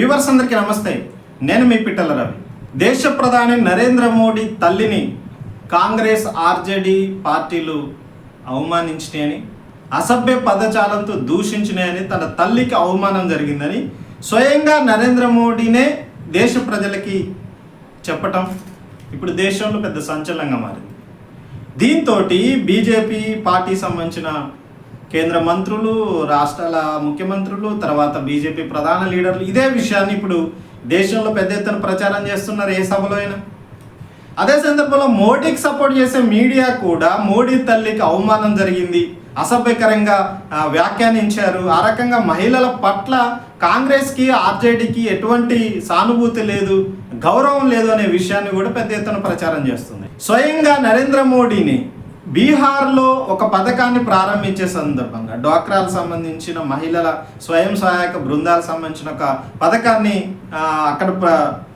Viewers అందరికీ నమస్తే. నేను మీ పిట్టల రవి. దేశ ప్రధాని నరేంద్ర మోడీ తల్లిని కాంగ్రెస్ ఆర్జేడీ పార్టీలు అవమానించినాయని అసభ్య పదజాలంతో దూషించినాయని తన తల్లికి అవమానం జరిగిందని స్వయంగా నరేంద్ర మోడీనే దేశ ప్రజలకి చెప్పటం ఇప్పుడు దేశంలో పెద్ద సంచలనంగా మారింది. దీంతో బీజేపీ పార్టీ సంబంధించిన కేంద్ర మంత్రులు రాష్ట్రాల ముఖ్యమంత్రులు తర్వాత బీజేపీ ప్రధాన లీడర్లు. ఇదే విషయాన్ని ఇప్పుడు దేశంలో పెద్ద ఎత్తున ప్రచారం చేస్తున్నారు ఏ సభలో అయినా. అదే సందర్భంలో మోడీకి సపోర్ట్ చేసే మీడియా కూడా మోడీ తల్లికి అవమానం జరిగింది. అసభ్యకరంగా వ్యాఖ్యానించారు. ఆ రకంగా మహిళల పట్ల కాంగ్రెస్కి ఆర్జేడీకి ఎటువంటి సానుభూతి లేదు గౌరవం లేదు అనే విషయాన్ని కూడా పెద్ద ఎత్తున ప్రచారం చేస్తుంది. స్వయంగా నరేంద్ర మోడీని బీహార్లో ఒక పథకాన్ని ప్రారంభించే సందర్భంగా డ్వాక్రాలకు సంబంధించిన మహిళల స్వయం సహాయక బృందాలకు సంబంధించిన ఒక పథకాన్ని అక్కడ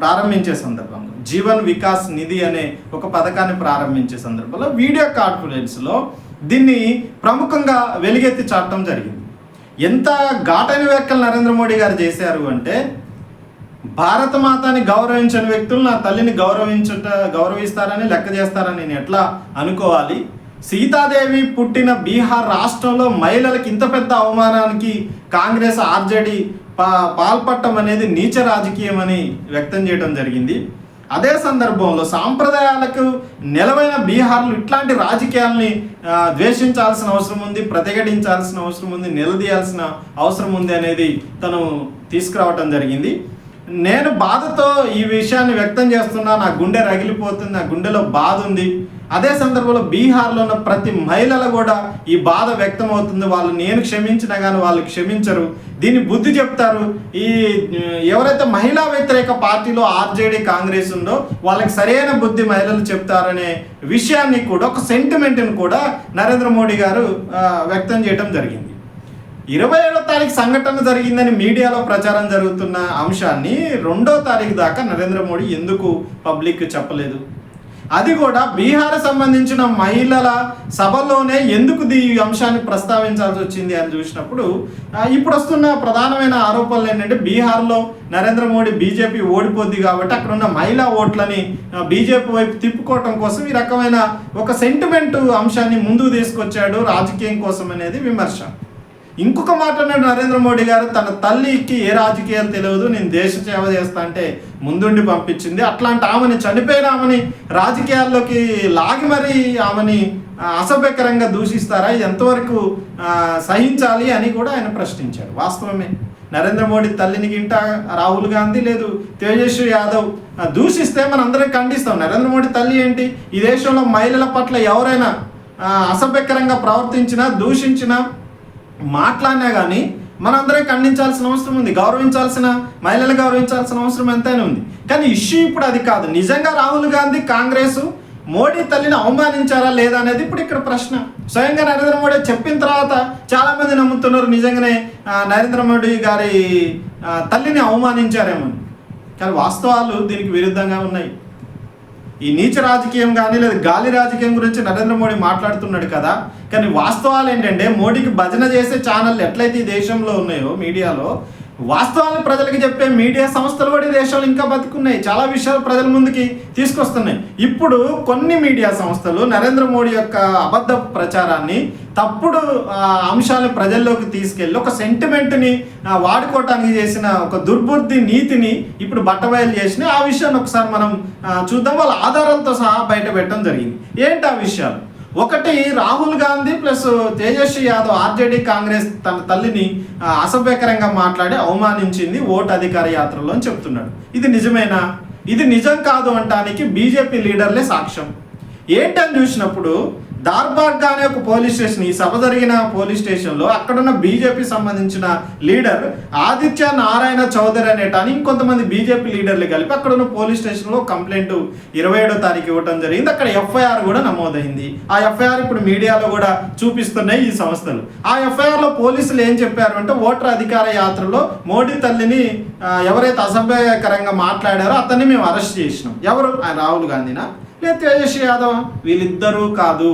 ప్రారంభించే సందర్భంగా జీవన్ వికాస్ నిధి అనే ఒక పథకాన్ని ప్రారంభించే సందర్భంలో వీడియో కాన్ఫరెన్స్లో దీన్ని ప్రముఖంగా వెలుగెత్తి చాటడం జరిగింది. ఎంత ఘాటైన వ్యాఖ్యలు నరేంద్ర మోడీ గారు చేశారు అంటే భారత మాతాని గౌరవించని వ్యక్తులు నా తల్లిని గౌరవించుట గౌరవిస్తారని లెక్క చేస్తారని నేను ఎట్లా అనుకోవాలి? సీతాదేవి పుట్టిన బీహార్ రాష్ట్రంలో మహిళలకు ఇంత పెద్ద అవమానానికి కాంగ్రెస్ ఆర్జేడీ పా పాల్పట్టం అనేది నీచ రాజకీయం అని వ్యక్తం చేయడం జరిగింది. అదే సందర్భంలో సాంప్రదాయాలకు నిలవైన బీహార్లు ఇట్లాంటి రాజకీయాల్ని ద్వేషించాల్సిన అవసరం ఉంది ప్రతిఘటించాల్సిన అవసరం ఉంది నిలదీయాల్సిన అవసరం ఉంది అనేది తను తీసుకురావటం జరిగింది. నేను బాధతో ఈ విషయాన్ని వ్యక్తం చేస్తున్నా నా గుండె రగిలిపోతుంది నా గుండెలో బాధ ఉంది. అదే సందర్భంలో బీహార్లో ఉన్న ప్రతి మహిళలు కూడా ఈ బాధ వ్యక్తం అవుతుంది వాళ్ళు నేను క్షమించినా కానీ వాళ్ళు క్షమించరు. దీన్ని బుద్ధి చెప్తారు. ఈ ఎవరైతే మహిళా వ్యతిరేక పార్టీలో ఆర్జేడీ కాంగ్రెస్ ఉందో వాళ్ళకి సరైన బుద్ధి మహిళలు చెప్తారనే విషయాన్ని కూడా ఒక సెంటిమెంట్ని కూడా నరేంద్ర మోడీ గారు వ్యక్తం చేయడం జరిగింది. ఇరవై ఏడో తారీఖు సంఘటన జరిగిందని మీడియాలో ప్రచారం జరుగుతున్న అంశాన్ని రెండో తారీఖు దాకా నరేంద్ర మోడీ ఎందుకు పబ్లిక్ చెప్పలేదు? అది కూడా బీహార్ సంబంధించిన మహిళల సభలోనే ఎందుకు ఈ అంశాన్ని ప్రస్తావించాల్సి వచ్చింది అని చూసినప్పుడు ఇప్పుడు వస్తున్న ప్రధానమైన ఆరోపణలు ఏంటంటే బీహార్లో నరేంద్ర మోడీ బీజేపీ ఓడిపోద్ది కాబట్టి అక్కడ ఉన్న మహిళా ఓట్లని బీజేపీ వైపు తిప్పుకోవటం కోసం ఈ రకమైన ఒక సెంటిమెంట్ అంశాన్ని ముందుకు తీసుకొచ్చాడు రాజకీయం కోసం అనేది విమర్శ. ఇంకొక మాట అన్నాడు నరేంద్ర మోడీ గారు తన తల్లికి ఏ రాజకీయాలు తెలియదు నేను దేశ సేవ చేస్తా అంటే ముందుండి పంపించింది. అట్లాంటి ఆమెని చనిపోయిన ఆమెని రాజకీయాల్లోకి లాగి మరీ ఆమెని అసభ్యకరంగా దూషిస్తారా? ఎంతవరకు సహించాలి అని కూడా ఆయన ప్రశ్నించాడు. వాస్తవమే. నరేంద్ర మోడీ తల్లిని గింట రాహుల్ గాంధీ లేదు తేజస్వి యాదవ్ దూషిస్తే మన అందరం ఖండిస్తాం. నరేంద్ర మోడీ తల్లి ఏంటి? ఈ దేశంలో మహిళల పట్ల ఎవరైనా అసభ్యకరంగా ప్రవర్తించినా దూషించినా మాట్లాడినా కానీ మనందరం ఖండించాల్సిన అవసరం ఉంది. గౌరవించాల్సిన మహిళలు గౌరవించాల్సిన అవసరం ఎంతైనా ఉంది. కానీ ఇష్యూ ఇప్పుడు అది కాదు. నిజంగా రాహుల్ గాంధీ కాంగ్రెస్ మోడీ తల్లిని అవమానించారా లేదా అనేది ఇప్పుడు ఇక్కడ ప్రశ్న. స్వయంగా నరేంద్ర మోడీ చెప్పిన తర్వాత చాలా మంది నమ్ముతున్నారు నిజంగానే నరేంద్ర మోడీ గారి తల్లిని అవమానించారేమో కానీ వాస్తవాలు దీనికి విరుద్ధంగా ఉన్నాయి. ఈ నీచ రాజకీయం కానీ లేదా గాలి రాజకీయం గురించి నరేంద్ర మోడీ మాట్లాడుతున్నాడు కదా కానీ వాస్తవాలు ఏంటంటే మోడీకి భజన చేసే ఛానళ్ళు ఎట్లయితే ఈ దేశంలో ఉన్నాయో మీడియాలో వాస్తవాలు ప్రజలకు చెప్పే మీడియా సంస్థలు కూడా దేశాలు ఇంకా బతుకున్నాయి. చాలా విషయాలు ప్రజల ముందుకి తీసుకొస్తున్నాయి. ఇప్పుడు కొన్ని మీడియా సంస్థలు నరేంద్ర మోడీ యొక్క అబద్ధ ప్రచారాన్ని తప్పుడు అంశాలను ప్రజల్లోకి తీసుకెళ్ళి ఒక సెంటిమెంట్ని వాడుకోవటానికి చేసిన ఒక దుర్బుద్ధి నీతిని ఇప్పుడు బట్టబయలు చేసిన ఆ విషయాన్ని ఒకసారి మనం చూద్దాం. వాళ్ళ ఆధారంతో సహా బయట పెట్టడం జరిగింది. ఏంటి ఆ విషయాలు? ఒకటి రాహుల్ గాంధీ ప్లస్ తేజస్వి యాదవ్ ఆర్జేడీ కాంగ్రెస్ తన తల్లిని అసభ్యకరంగా మాట్లాడి అవమానించింది ఓటు అధికార యాత్రలో అని చెప్తున్నాడు. ఇది నిజమేనా? ఇది నిజం కాదు అంటానికి బీజేపీ లీడర్లే సాక్ష్యం. ఏంటని చూసినప్పుడు దార్బాగ్ అనే ఒక పోలీస్ స్టేషన్ ఈ సభ జరిగిన పోలీస్ స్టేషన్లో అక్కడున్న బీజేపీ సంబంధించిన లీడర్ ఆదిత్య నారాయణ చౌదరి అనేటాని ఇంకొంతమంది బీజేపీ లీడర్లు కలిపి అక్కడున్న పోలీస్ స్టేషన్లో కంప్లైంట్ ఇరవై ఏడో తారీఖు ఇవ్వడం జరిగింది. అక్కడ ఎఫ్ఐఆర్ కూడా నమోదైంది. ఆ ఎఫ్ఐఆర్ ఇప్పుడు మీడియాలో కూడా చూపిస్తున్నాయి ఈ సంస్థలు. ఆ ఎఫ్ఐఆర్లో పోలీసులు ఏం చెప్పారు అంటే ఓటర్ అధికార యాత్రలో మోడీ తల్లిని ఎవరైతే అసభ్యకరంగా మాట్లాడారో అతన్ని మేము అరెస్ట్ చేసినాం. ఎవరు? రాహుల్ గాంధీనా? లేదా తేజస్వి యాదవ్? వీళ్ళిద్దరూ కాదు.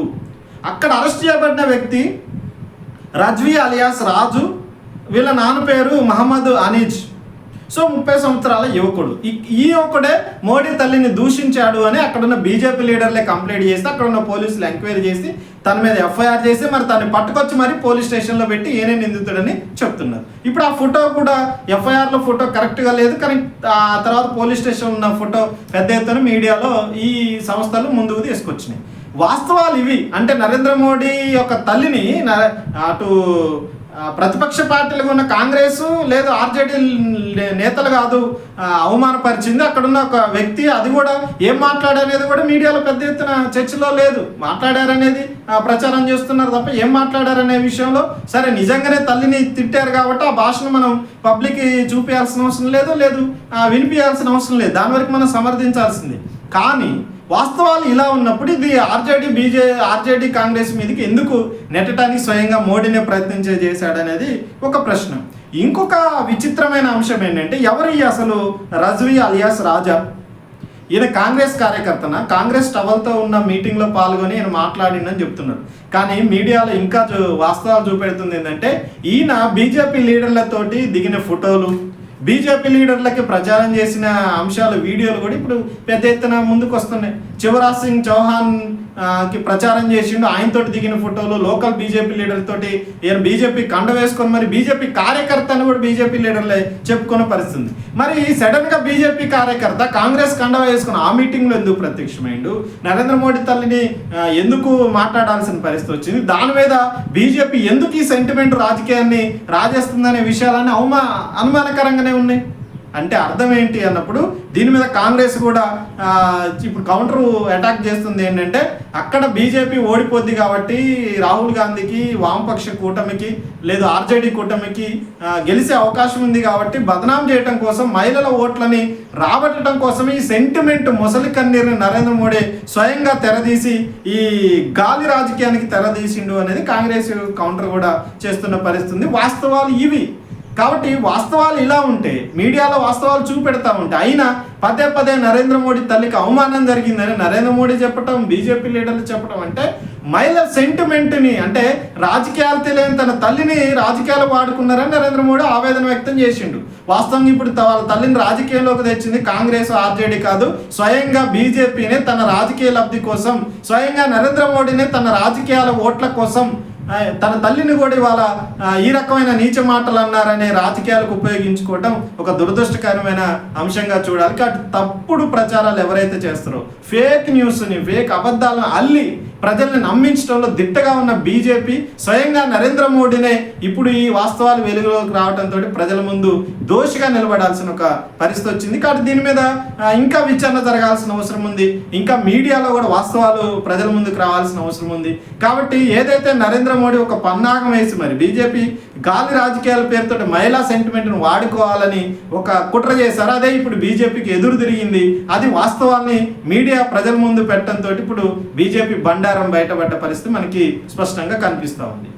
అక్కడ అరెస్ట్ చేయబడిన వ్యక్తి రజ్వీ అలియాస్ రాజు వీళ్ళ నాన్న పేరు మహమ్మద్ అనీజ్. సో ముప్పై సంవత్సరాల యువకుడు. ఈ ఈ యువకుడే మోడీ తల్లిని దూషించాడు అని అక్కడున్న బీజేపీ లీడర్లే కంప్లైంట్ చేసి అక్కడ ఉన్న పోలీసులు ఎంక్వైరీ చేసి తన మీద ఎఫ్ఐఆర్ చేసి మరి తను పట్టుకొచ్చి మరి పోలీస్ స్టేషన్లో పెట్టి ఏనే నిందితుడని చెప్తున్నారు. ఇప్పుడు ఆ ఫోటో కూడా ఎఫ్ఐఆర్లో ఫోటో కరెక్ట్గా లేదు కానీ ఆ తర్వాత పోలీస్ స్టేషన్ ఉన్న ఫోటో పెద్ద ఎత్తున మీడియాలో ఈ సంస్థలు ముందుకు తీసుకొచ్చినాయి. వాస్తవాలు ఇవి. అంటే నరేంద్ర మోడీ యొక్క తల్లిని అటు ప్రతిపక్ష పార్టీలుగా ఉన్న కాంగ్రెస్ లేదు ఆర్జేడీ నేతలు కాదు ఆ, అవమానపరిచింది. అక్కడున్న ఒక వ్యక్తి అది కూడా ఏం మాట్లాడనేది కూడా మీడియాలో పెద్ద ఎత్తున చర్చలో లేదు. మాట్లాడారనేది ప్రచారం చేస్తున్నారు తప్ప ఏం మాట్లాడారనే విషయంలో సరే నిజంగానే తల్లిని తిట్టారు కాబట్టి ఆ భాషను మనం పబ్లిక్కి చూపించాల్సిన అవసరం లేదు లేదు వినిపించాల్సిన అవసరం లేదు. దాని వరకు మనం సమర్థించాల్సింది. కానీ వాస్తవాలు ఇలా ఉన్నప్పుడు ఇది ఆర్జేడీ బీజే ఆర్జేడీ కాంగ్రెస్ మీదకి ఎందుకు నెట్టడానికి స్వయంగా మోడీనే ప్రయత్నించే చేశాడనేది ఒక ప్రశ్న. ఇంకొక విచిత్రమైన అంశం ఏంటంటే ఎవరు ఈ అసలు రజ్వీ అలియాస్ రాజా? ఈయన కాంగ్రెస్ కార్యకర్తన? కాంగ్రెస్ టవల్తో ఉన్న మీటింగ్లో పాల్గొని ఈయన మాట్లాడిందని చెప్తున్నారు కానీ మీడియాలో ఇంకా వాస్తవాలు చూపెడుతుంది ఏంటంటే ఈయన బీజేపీ లీడర్లతోటి దిగిన ఫోటోలు బీజేపీ లీడర్లకి ప్రచారం చేసిన అంశాలు వీడియోలు కూడా ఇప్పుడు పెద్ద ఎత్తున ముందుకు వస్తున్నాయి శివరాజ్ సింగ్ చౌహాన్ కి ప్రచారం చేసిండు. ఆయనతోటి దిగిన ఫోటోలు లోకల్ బీజేపీ లీడర్ తోటి ఈయన బీజేపీ కండ వేసుకొని మరి బీజేపీ కార్యకర్త అని కూడా బీజేపీ లీడర్లే చెప్పుకున్న పరిస్థితి ఉంది. మరి సడన్గా బీజేపీ కార్యకర్త కాంగ్రెస్ కండ వేసుకుని ఆ మీటింగ్లో ఎందుకు ప్రత్యక్షమైండు? నరేంద్ర మోడీ తల్లిని ఎందుకు మాట్లాడాల్సిన పరిస్థితి వచ్చింది? దాని మీద బీజేపీ ఎందుకు ఈ సెంటిమెంట్ రాజకీయాన్ని రాజేస్తుందనే విషయాలన్నీ అవమా అనుమానకరంగానే ఉన్నాయి. అంటే అర్థం ఏంటి అన్నప్పుడు దీని మీద కాంగ్రెస్ కూడా ఇప్పుడు కౌంటర్ అటాక్ చేస్తుంది ఏంటంటే అక్కడ బీజేపీ ఓడిపోద్ది కాబట్టి రాహుల్ గాంధీకి వామపక్ష కూటమికి లేదు ఆర్జేడీ కూటమికి గెలిచే అవకాశం ఉంది కాబట్టి బదనాం చేయటం కోసం మహిళల ఓట్లని రాబట్టడం కోసం ఈ సెంటిమెంట్ ముసలి కన్నీరుని నరేంద్ర మోడీ స్వయంగా తెరదీసి ఈ గాలి రాజకీయానికి తెరదీసిండు అనేది కాంగ్రెస్ కౌంటర్ కూడా చేస్తున్న పరిస్థితి వాస్తవాలు ఇవి. కాబట్టి వాస్తవాలు ఇలా ఉంటే మీడియాలో వాస్తవాలు చూపెడతా ఉంటే అయినా పదే పదే నరేంద్ర మోడీ తల్లికి అవమానం జరిగిందని నరేంద్ర మోడీ చెప్పటం బీజేపీ లీడర్లు చెప్పడం అంటే మహిళ సెంటిమెంట్ని అంటే రాజకీయాలు తెలియని తన తల్లిని రాజకీయాలు వాడుకున్నారని నరేంద్ర మోడీ ఆవేదన వ్యక్తం చేసిండు. వాస్తవంగా ఇప్పుడు వాళ్ళ తల్లిని రాజకీయంలోకి తెచ్చింది కాంగ్రెస్ ఆర్జేడీ కాదు. స్వయంగా బీజేపీనే తన రాజకీయ లబ్ధి కోసం స్వయంగా నరేంద్ర మోడీనే తన రాజకీయాల ఓట్ల కోసం తన తల్లిని కూడా ఇవాళ ఈ రకమైన నీచ మాటలు అన్నారనే రాజకీయాలకు ఉపయోగించుకోవటం ఒక దురదృష్టకరమైన అంశంగా చూడాలి. కాబట్టి తప్పుడు ప్రచారాలు ఎవరైతే చేస్తారో ఫేక్ న్యూస్ని ఫేక్ అబద్ధాలను అల్లి ప్రజల్ని నమ్మించడంలో దిట్టగా ఉన్న బీజేపీ స్వయంగా నరేంద్ర మోడీనే ఇప్పుడు ఈ వాస్తవాలు వెలుగులోకి రావడంతో ప్రజల ముందు దోషిగా నిలబడాల్సిన ఒక పరిస్థితి వచ్చింది. కాబట్టి దీని మీద ఇంకా విచారణ జరగాల్సిన అవసరం ఉంది. ఇంకా మీడియాలో కూడా వాస్తవాలు ప్రజల ముందుకు రావాల్సిన అవసరం ఉంది. కాబట్టి ఏదైతే నరేంద్ర మోడీ ఒక పన్నాగం వేసి మరి బీజేపీ గాలి రాజకీయాల పేరుతో మహిళా సెంటిమెంట్ను వాడుకోవాలని ఒక కుట్ర చేశారు అదే ఇప్పుడు బీజేపీకి ఎదురు తిరిగింది. అది వాస్తవాన్ని మీడియా ప్రజల ముందు పెట్టడంతో ఇప్పుడు బీజేపీ బండ బండారం బయటపడ్డ పరిస్థితి మనకి స్పష్టంగా కనిపిస్తూ ఉంది.